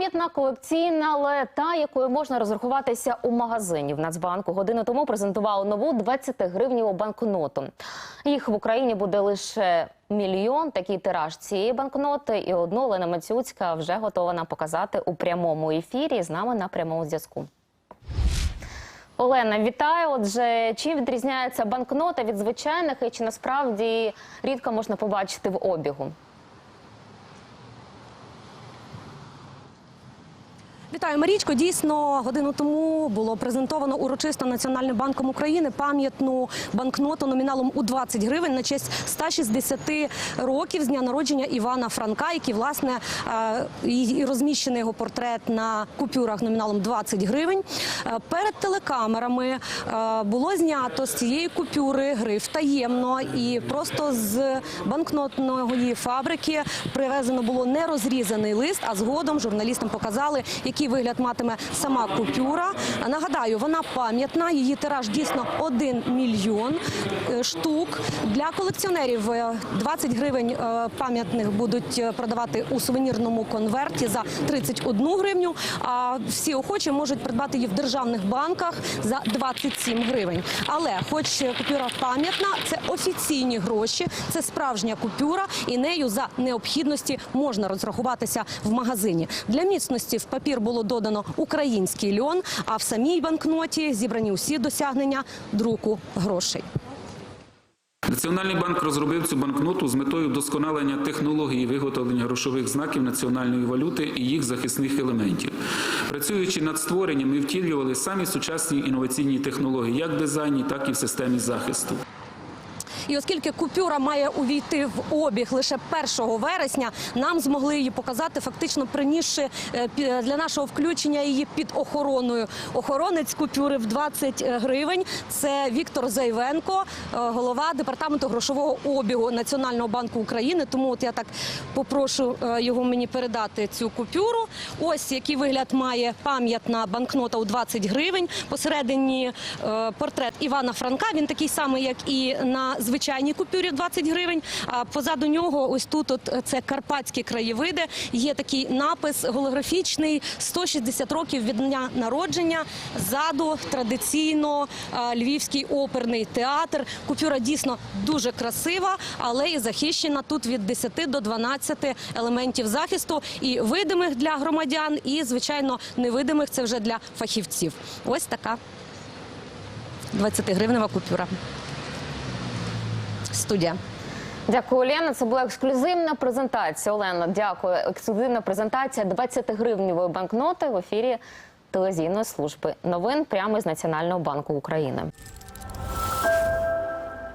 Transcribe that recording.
Пам'ятна колекційна, але та, якою можна розрахуватися у магазині. В Нацбанку годину тому презентували нову 20-гривневу банкноту. Їх в Україні буде лише мільйон. Такий тираж цієї банкноти. І одну Олена Мацюцька вже готова нам показати у прямому ефірі. З нами на прямому зв'язку. Олена, вітаю. Отже, чим відрізняється банкнота від звичайних і чи насправді рідко можна побачити в обігу? Вітаю, Марічко. Дійсно, годину тому було презентовано урочисто Національним банком України пам'ятну банкноту номіналом у 20 гривень на честь 160 років з дня народження Івана Франка, який власне е, і розміщений його портрет на купюрах номіналом 20 гривень. Е, Перед телекамерами е, було знято з цієї купюри гриф таємно і просто з банкнотної фабрики привезено було не розрізаний лист, а згодом журналістам показали, який вигляд матиме сама купюра. Нагадаю, вона пам'ятна. Її тираж дійсно 1 мільйон е, штук. Для колекціонерів е, 20 гривень е, пам'ятних будуть е, продавати у сувенірному конверті за 31 гривню. А всі охочі можуть придбати її в державних банках за 27 гривень. Але, хоч купюра пам'ятна, це офіційні гроші, це справжня купюра, і нею за необхідності можна розрахуватися в магазині. Для міцності в папір було додано український льон, а в самій банкноті зібрані усі досягнення друку грошей. Національний банк розробив цю банкноту з метою вдосконалення технології виготовлення грошових знаків національної валюти і їх захисних елементів. Працюючи над створенням, ми втілювали самі сучасні інноваційні технології, як в дизайні, так і в системі захисту. І оскільки купюра має увійти в обіг лише 1 вересня, нам змогли її показати, фактично принісши е, для нашого включення її під охороною. Охоронець купюри в 20 гривень. Це Віктор Зайвенко, е, голова департаменту грошового обігу Національного банку України. Тому от я так попрошу е, його мені передати цю купюру. Ось який вигляд має пам'ятна банкнота у 20 гривень. Посередині е, портрет Івана Франка. Він такий самий, як і на звичайній купюрі 20 гривень. А позаду нього, ось тут, от е, це карпатські краєвиди. Є такий напис голографічний 160 років від дня народження. Ззаду традиційно е, Львівський оперний театр. Купюра дійсно дуже красива, але і захищена тут від 10 до 12 елементів захисту і видимих для громадян, і звичайно невидимих це вже для фахівців. Ось така 20-гривнева купюра. Студія. Дякую, Олена. Це була ексклюзивна презентація. Олена, дякую. Ексклюзивна презентація 20-гривневої банкноти в ефірі телевізійної служби новин прямо з Національного банку України.